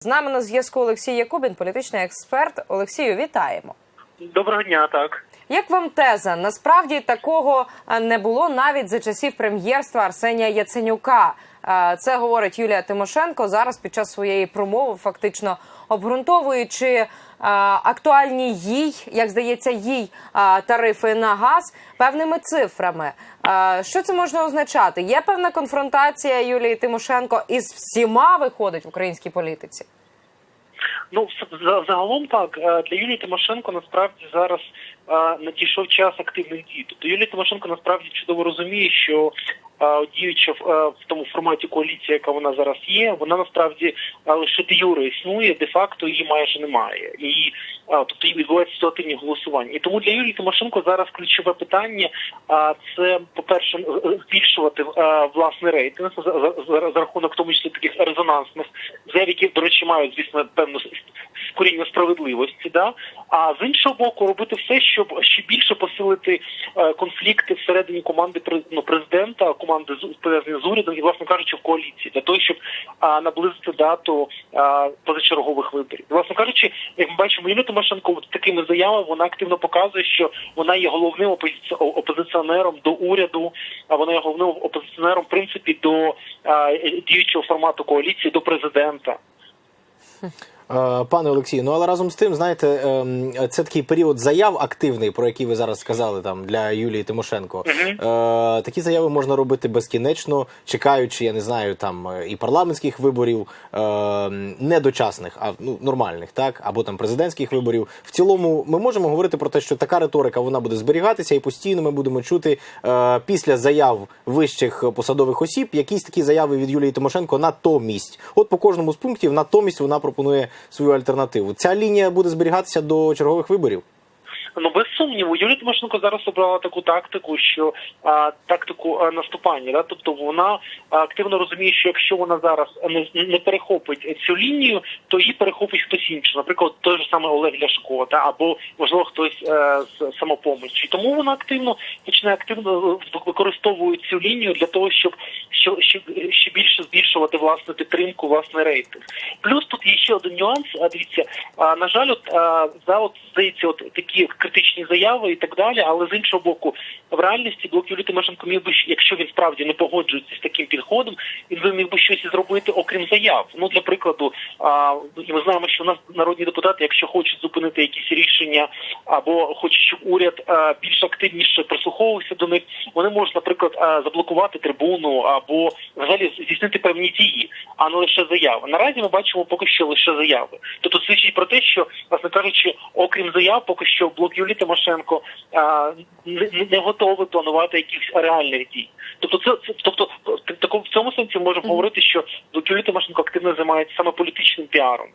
З нами на зв'язку Олексій Якубін, політичний експерт. Олексію, вітаємо. Доброго дня, так. Як вам теза? Насправді такого е, не було навіть за часів прем'єрства Арсенія Яценюка. Е, Це говорить Юлія Тимошенко зараз під час своєї промови, фактично обґрунтовуючи е, актуальні їй, як здається, їй е, тарифи на газ певними цифрами. Що це можна означати? Є певна конфронтація Юлії Тимошенко із всіма виходить в українській політиці. Ну за- загалом так для Юлії Тимошенко насправді зараз надійшов час активних дій. Тобто Юлія Тимошенко насправді чудово розуміє, що діючи в, тому форматі коаліції, яка вона зараз є, вона насправді лише де юре існує, де факто її майже немає. І тобто і відбуваються ситуативні голосування. І тому для Юлії Тимошенко зараз ключове питання це, по-перше, е, збільшувати власний рейтинг за, за, за, за рахунок в тому числі таких резонансних заяв, які, до речі, мають, звісно, певну коріння справедливості, да? а з іншого боку, робити все, щоб ще більше посилити е, конфлікти всередині команди ну, президента, команди пов'язані з урядом і, власне кажучи, в коаліції, для того, щоб наблизити дату позачергових виборів. Власне кажучи, як ми бачимо, Юлія Тимошенко такими заявами вона активно показує, що вона є головним опозиці- опозиціонером до уряду, а вона є головним опозиціонером, в принципі, до діючого формату коаліції, до президента. Е, Пане Олексію, ну але разом з тим, знаєте, ем, це такий період заяв активний, про який ви зараз сказали там для Юлії Тимошенко. Е, Такі заяви можна робити безкінечно, чекаючи, я не знаю, там і парламентських виборів, е, не дочасних, а ну нормальних, так або там президентських виборів. В цілому, ми можемо говорити про те, що така риторика вона буде зберігатися, і постійно ми будемо чути після заяв вищих посадових осіб якісь такі заяви від Юлії Тимошенко натомість. От по кожному з пунктів натомість вона пропонує свою альтернативу. Ця лінія буде зберігатися до чергових виборів. Ну без сумніву, Юлія Тимошенко зараз обрала таку тактику, що а, тактику а, наступання. Да? Тобто вона а, активно розуміє, що якщо вона зараз не, не перехопить цю лінію, то її перехопить хтось інший, наприклад, той же самий Олег Ляшко, да? або можливо хтось е, з самопомочі. Тому вона активно почне активно використовує цю лінію для того, щоб що, ще більше збільшувати власну підтримку, власний рейтинг. Плюс тут є ще один нюанс. А дивіться, на жаль, от за от здається, от такі критичні заяви і так далі. Але з іншого боку, в реальності блок Юлії Тимошенко міг би, якщо він справді не погоджується з таким підходом, він би міг би щось зробити, окрім заяв. Ну для прикладу, ми знаємо, що у нас народні депутати, якщо хочуть зупинити якісь рішення або хочуть, щоб уряд більш активніше прислуховувався до них, вони можуть, наприклад, заблокувати трибуну або взагалі здійснити певні дії, а не лише заяви. Наразі ми бачимо поки що лише заяви. Тобто свідчить про те, що, власне кажучи, окрім заяв, поки що блок Юлії Тимошенко а, не, не готовий планувати якихось реальних дій. Тобто, це, це тобто в в цьому сенсі можемо говорити, що блок Юлії Тимошенко активно займається саме політичним піаром.